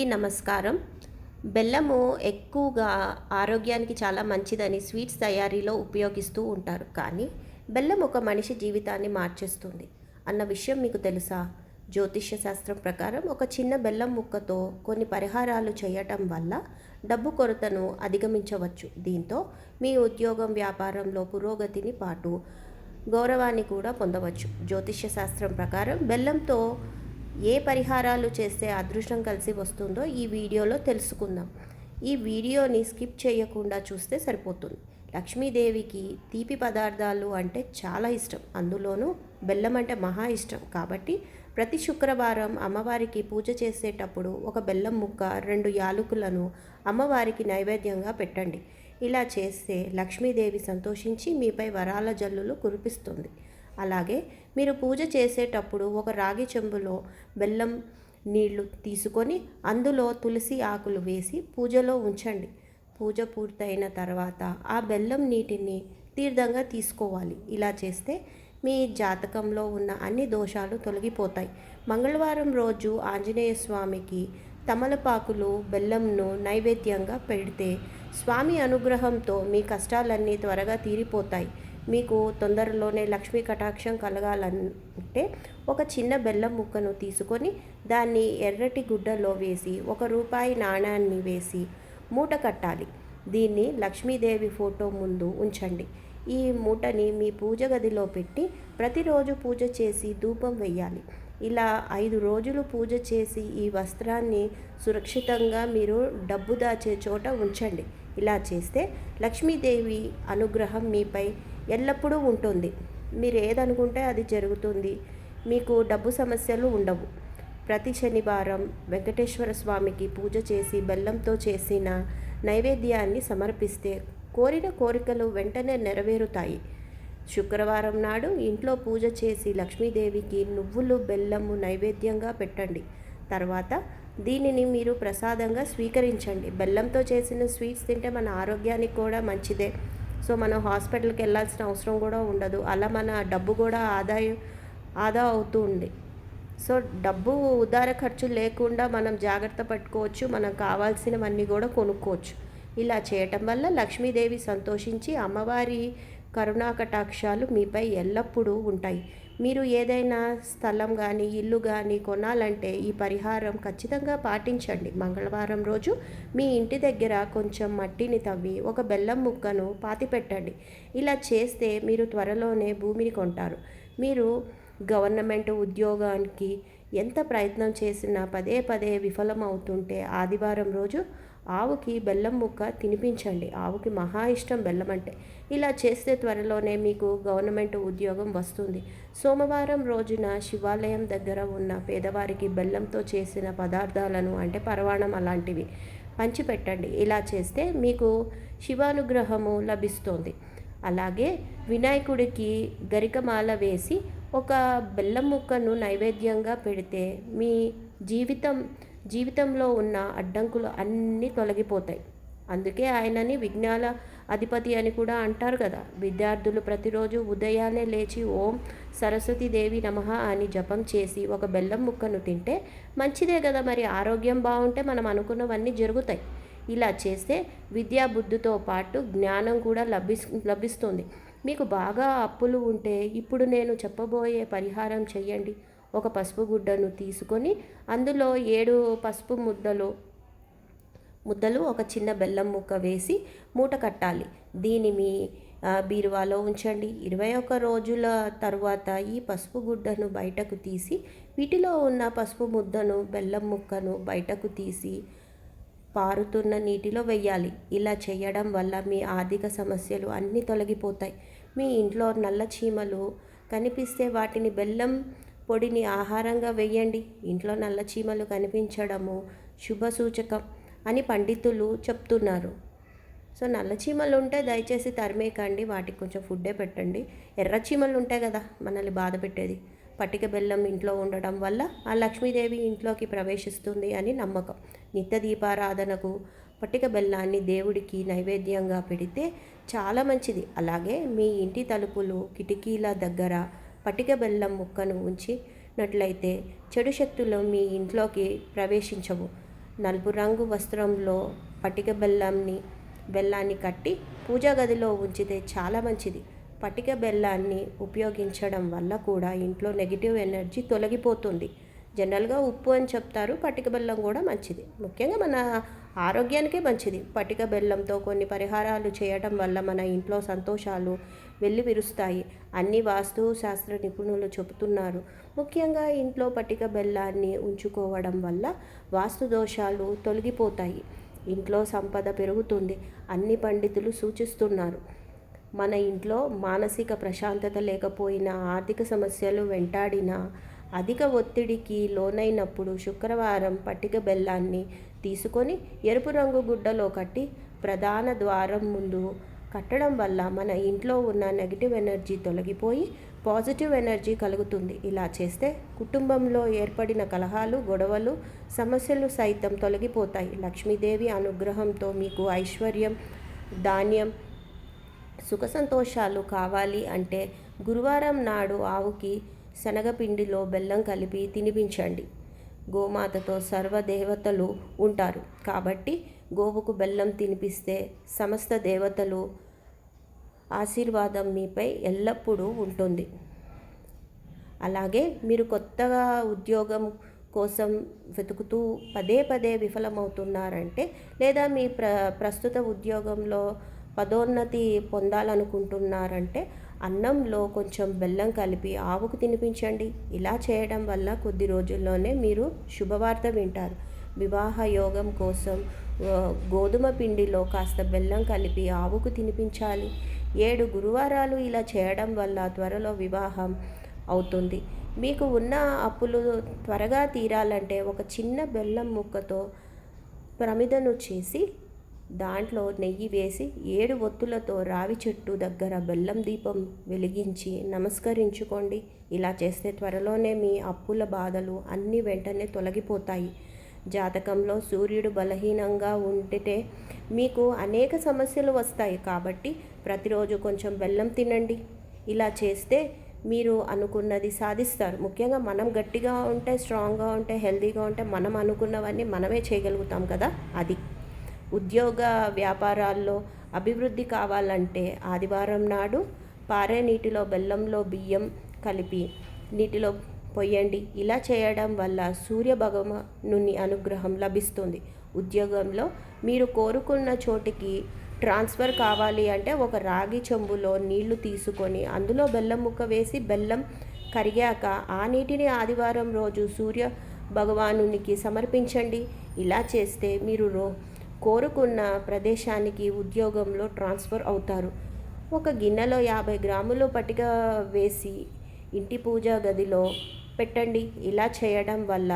అందరికీ నమస్కారం. బెల్లము ఎక్కువగా ఆరోగ్యానికి చాలా మంచిదని స్వీట్స్ తయారీలో ఉపయోగిస్తూ ఉంటారు. కానీ బెల్లం ఒక మనిషి జీవితాన్ని మార్చేస్తుంది. అన్న విషయం మీకు తెలుసా? జ్యోతిష్య శాస్త్రం ప్రకారం ఒక చిన్న బెల్లం ముక్కతో కొన్ని పరిహారాలు చేయటం వల్ల డబ్బు కొరతను అధిగమించవచ్చు. దీంతో మీ ఉద్యోగం వ్యాపారంలో పురోగతిని పాటు గౌరవాన్ని కూడా పొందవచ్చు. జ్యోతిష్య శాస్త్రం ప్రకారం బెల్లంతో ఏ పరిహారాలు చేస్తే అదృష్టం కలిసి వస్తుందో ఈ వీడియోలో తెలుసుకుందాం. ఈ వీడియోని స్కిప్ చేయకుండా చూస్తే సరిపోతుంది. లక్ష్మీదేవికి తీపి పదార్థాలు అంటే చాలా ఇష్టం. అందులోనూ బెల్లం అంటే మహా ఇష్టం. కాబట్టి ప్రతి శుక్రవారం అమ్మవారికి పూజ చేసేటప్పుడు ఒక బెల్లం ముక్క రెండు యాలకులను అమ్మవారికి నైవేద్యంగా పెట్టండి. ఇలా చేస్తే లక్ష్మీదేవి సంతోషించి మీపై వరాల జల్లులు కురిపిస్తుంది. అలాగే మీరు పూజ చేసేటప్పుడు ఒక రాగి చెంబులో బెల్లం నీళ్ళు తీసుకొని అందులో తులసి ఆకులు వేసి పూజలో ఉంచండి. పూజ పూర్తయిన తర్వాత ఆ బెల్లం నీటిని తీర్థంగా తీసుకోవాలి. ఇలా చేస్తే మీ జాతకంలో ఉన్న అన్ని దోషాలు తొలగిపోతాయి. మంగళవారం రోజు ఆంజనేయ స్వామికి తమలపాకులు బెల్లంను నైవేద్యంగా పెడితే స్వామి అనుగ్రహంతో మీ కష్టాలన్నీ త్వరగా తీరిపోతాయి. మీకు తొందరలోనే లక్ష్మీ కటాక్షం కలగాలంటే ఒక చిన్న బెల్లం ముక్కను తీసుకొని దాన్ని ఎర్రటి గుడ్డలో వేసి ఒక రూపాయి నాణాన్ని వేసి మూట కట్టాలి. దీన్ని లక్ష్మీదేవి ఫోటో ముందు ఉంచండి. ఈ మూటని మీ పూజ గదిలో పెట్టి ప్రతిరోజు పూజ చేసి ధూపం వెయ్యాలి. ఇలా ఐదు రోజులు పూజ చేసి ఈ వస్త్రాన్ని సురక్షితంగా మీరు డబ్బు దాచే చోట ఉంచండి. ఇలా చేస్తే లక్ష్మీదేవి అనుగ్రహం మీపై ఎల్లప్పుడూ ఉంటుంది. మీరు ఏదనుకుంటే అది జరుగుతుంది. మీకు డబ్బు సమస్యలు ఉండవు. ప్రతి శనివారం వెంకటేశ్వర స్వామికి పూజ చేసి బెల్లంతో చేసిన నైవేద్యాన్ని సమర్పిస్తే కోరిన కోరికలు వెంటనే నెరవేరుతాయి. శుక్రవారం నాడు ఇంట్లో పూజ చేసి లక్ష్మీదేవికి నువ్వులు బెల్లము నైవేద్యంగా పెట్టండి. తర్వాత దీనిని మీరు ప్రసాదంగా స్వీకరించండి. బెల్లంతో చేసిన స్వీట్స్ తింటే మన ఆరోగ్యానికి కూడా మంచిదే. సో మనం హాస్పిటల్కి వెళ్ళాల్సిన అవసరం కూడా ఉండదు. అలా మన డబ్బు కూడా ఆదాయం ఆదా అవుతూ ఉంది. సో డబ్బు ఉదార ఖర్చు లేకుండా మనం జాగ్రత్త పట్టుకోవచ్చు. మనకు కావాల్సినవన్నీ కూడా కొనుక్కోవచ్చు. ఇలా చేయటం వల్ల లక్ష్మీదేవి సంతోషించి అమ్మవారి కరుణాకటాక్షాలు మీపై ఎల్లప్పుడూ ఉంటాయి. మీరు ఏదైనా స్థలం కానీ ఇల్లు కానీ కొనాలంటే ఈ పరిహారం ఖచ్చితంగా పాటించండి. మంగళవారం రోజు మీ ఇంటి దగ్గర కొంచెం మట్టిని తవ్వి ఒక బెల్లం ముక్కను పాతిపెట్టండి ఇలా చేస్తే మీరు త్వరలోనే భూమిని కొంటారు. మీరు గవర్నమెంట్ ఉద్యోగానికి ఎంత ప్రయత్నం చేసినా పదే పదే విఫలమవుతుంటే ఆదివారం రోజు ఆవుకి బెల్లం ముక్క తినిపించండి. ఆవుకి మహా ఇష్టం బెల్లం అంటే. ఇలా చేస్తే త్వరలోనే మీకు గవర్నమెంట్ ఉద్యోగం వస్తుంది. సోమవారం రోజున శివాలయం దగ్గర ఉన్న పేదవారికి బెల్లంతో చేసిన పదార్థాలను అంటే పరవాణం అలాంటివి పంచిపెట్టండి. ఇలా చేస్తే మీకు శివానుగ్రహము లభిస్తుంది. అలాగే వినాయకుడికి గరికమాల వేసి ఒక బెల్లం ముక్కను నైవేద్యంగా పెడితే మీ జీవితం జీవితంలో ఉన్న అడ్డంకులు అన్నీ తొలగిపోతాయి. అందుకే ఆయనని విజ్ఞాన అధిపతి అని కూడా అంటారు కదా. విద్యార్థులు ప్రతిరోజు ఉదయాన్నే లేచి ఓం సరస్వతీదేవి నమ అని జపం చేసి ఒక బెల్లం ముక్కను తింటే మంచిదే కదా మరి. ఆరోగ్యం బాగుంటే మనం అనుకున్నవన్నీ జరుగుతాయి. ఇలా చేస్తే విద్యా బుద్ధితో పాటు జ్ఞానం కూడా లభి లభిస్తుంది. మీకు బాగా అప్పులు ఉంటే ఇప్పుడు నేను చెప్పబోయే పరిహారం చేయండి ఒక పసుపు గుడ్డను తీసుకొని అందులో ఏడు పసుపు ముద్దలు ముద్దలు ఒక చిన్న బెల్లం ముక్క వేసి మూట కట్టాలి. దీని మీ బీరువాలో ఉంచండి. ఇరవై ఒక్క రోజుల తర్వాత ఈ పసుపు గుడ్డను బయటకు తీసి వీటిలో ఉన్న పసుపు ముద్దను బెల్లం ముక్కను బయటకు తీసి పారుతున్న నీటిలో వెయ్యాలి ఇలా చేయడం వల్ల మీ ఆర్థిక సమస్యలు అన్నీ తొలగిపోతాయి. మీ ఇంట్లో నల్ల చీమలు కనిపిస్తే వాటిని బెల్లం పొడిని ఆహారంగా వేయండి. ఇంట్లో నల్ల చీమలు కనిపించడము శుభ సూచకం అని పండితులు చెప్తున్నారు. సో నల్ల చీమలు ఉంటే దయచేసి తరిమేకండి వాటికి కొంచెం ఫుడ్డే పెట్టండి. ఎర్ర చీమలు ఉంటాయి కదా మనల్ని బాధ పెట్టేది. పట్టిక బెల్లం ఇంట్లో ఉండడం వల్ల ఆ లక్ష్మీదేవి ఇంట్లోకి ప్రవేశిస్తుంది అని నమ్మకం. నిత్య దీపారాధనకు పట్టిక బెల్లాన్ని దేవుడికి నైవేద్యంగా పెడితే చాలా మంచిది. అలాగే మీ ఇంటి తలుపులు కిటికీల దగ్గర పటిక బెల్లం ముక్కను ఉంచినట్లయితే చెడు శక్తులు మీ ఇంట్లోకి ప్రవేశించవు. నలుపు రంగు వస్త్రంలో పటిక బెల్లంని బెల్లాన్ని కట్టి పూజా గదిలో ఉంచితే చాలా మంచిది. పటిక బెల్లాన్ని ఉపయోగించడం వల్ల కూడా ఇంట్లో నెగిటివ్ ఎనర్జీ తొలగిపోతుంది. జనరల్గా ఉప్పు అని చెప్తారు పటిక బెల్లం కూడా మంచిది. ముఖ్యంగా మన ఆరోగ్యానికే మంచిది. పటిక బెల్లంతో కొన్ని పరిహారాలు చేయటం వల్ల మన ఇంట్లో సంతోషాలు వెళ్ళి విరుస్తాయి. అన్ని వాస్తు శాస్త్ర నిపుణులు చెబుతున్నారు. ముఖ్యంగా ఇంట్లో పటిక బెల్లాన్ని ఉంచుకోవడం వల్ల వాస్తు దోషాలు తొలగిపోతాయి. ఇంట్లో సంపద పెరుగుతుంది. అన్ని పండితులు సూచిస్తున్నారు. మన ఇంట్లో మానసిక ప్రశాంతత లేకపోయినా ఆర్థిక సమస్యలు వెంటాడినా అధిక ఒత్తిడికి లోనైనప్పుడు శుక్రవారం పట్టిక బెల్లాన్ని తీసుకొని ఎరుపు రంగు గుడ్డలో కట్టి ప్రధాన ద్వారం ముందు కట్టడం వల్ల మన ఇంట్లో ఉన్న నెగిటివ్ ఎనర్జీ తొలగిపోయి పాజిటివ్ ఎనర్జీ కలుగుతుంది. ఇలా చేస్తే కుటుంబంలో ఏర్పడిన కలహాలు గొడవలు సమస్యలు సైతం తొలగిపోతాయి. లక్ష్మీదేవి అనుగ్రహంతో మీకు ఐశ్వర్యం ధాన్యం సుఖ సంతోషాలు కావాలి అంటే గురువారం నాడు ఆవుకి శనగపిండిలో బెల్లం కలిపి తినిపించండి. గోమాతతో సర్వదేవతలు ఉంటారు. కాబట్టి గోవుకు బెల్లం తినిపిస్తే సమస్త దేవతలు ఆశీర్వాదం మీపై ఎల్లప్పుడూ ఉంటుంది. అలాగే మీరు కొత్తగా ఉద్యోగం కోసం వెతుకుతూ పదే పదే విఫలమవుతున్నారంటే లేదా మీ ప్ర ప్రస్తుత ఉద్యోగంలో పదోన్నతి పొందాలనుకుంటున్నారంటే అన్నంలో కొంచెం బెల్లం కలిపి ఆవుకు తినిపించండి. ఇలా చేయడం వల్ల కొద్ది రోజుల్లోనే మీరు శుభవార్త వింటారు. వివాహ యోగం కోసం గోధుమ పిండిలో కాస్త బెల్లం కలిపి ఆవుకు తినిపించాలి. ఏడు గురువారాలు ఇలా చేయడం వల్ల త్వరలో వివాహం అవుతుంది. మీకు ఉన్న అప్పులు త్వరగా తీరాలంటే ఒక చిన్న బెల్లం ముక్కతో ప్రమిదను చేసి దాంట్లో నెయ్యి వేసి ఏడు ఒత్తులతో రావి చెట్టు దగ్గర బెల్లం దీపం వెలిగించి నమస్కరించుకోండి. ఇలా చేస్తే త్వరలోనే మీ అప్పుల బాధలు అన్నీ వెంటనే తొలగిపోతాయి. జాతకంలో సూర్యుడు బలహీనంగా ఉంటే మీకు అనేక సమస్యలు వస్తాయి కాబట్టి ప్రతిరోజు కొంచెం బెల్లం తినండి. ఇలా చేస్తే మీరు అనుకున్నది సాధిస్తారు. ముఖ్యంగా మనం గట్టిగా ఉంటే స్ట్రాంగ్గా ఉంటే హెల్తీగా ఉంటే మనం అనుకున్నవన్నీ మనమే చేయగలుగుతాం కదా అది. ఉద్యోగ వ్యాపారాల్లో అభివృద్ధి కావాలంటే ఆదివారం నాడు పారే నీటిలో బెల్లంలో బియ్యం కలిపి నీటిలో పొయ్యండి. ఇలా చేయడం వల్ల సూర్య భగవానుని అనుగ్రహం లభిస్తుంది. ఉద్యోగంలో మీరు కోరుకున్న చోటికి ట్రాన్స్ఫర్ కావాలి అంటే ఒక రాగి చెంబులో నీళ్ళు తీసుకొని అందులో బెల్లం ముక్క వేసి బెల్లం కరిగాక ఆ నీటిని ఆదివారం రోజు సూర్య భగవానునికి సమర్పించండి. ఇలా చేస్తే మీరు రో కోరుకున్న ప్రదేశానికి ఉద్యోగంలో ట్రాన్స్ఫర్ అవుతారు. ఒక గిన్నెలో యాభై గ్రాములు పట్టిక వేసి ఇంటి పూజ గదిలో పెట్టండి. ఇలా చేయడం వల్ల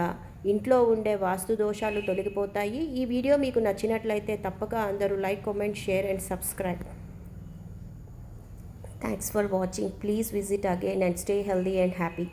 ఇంట్లో ఉండే వాస్తు దోషాలు తొలగిపోతాయి. ఈ వీడియో మీకు నచ్చినట్లయితే తప్పక అందరూ like comment share and subscribe. Thanks for watching please visit again and stay healthy and happy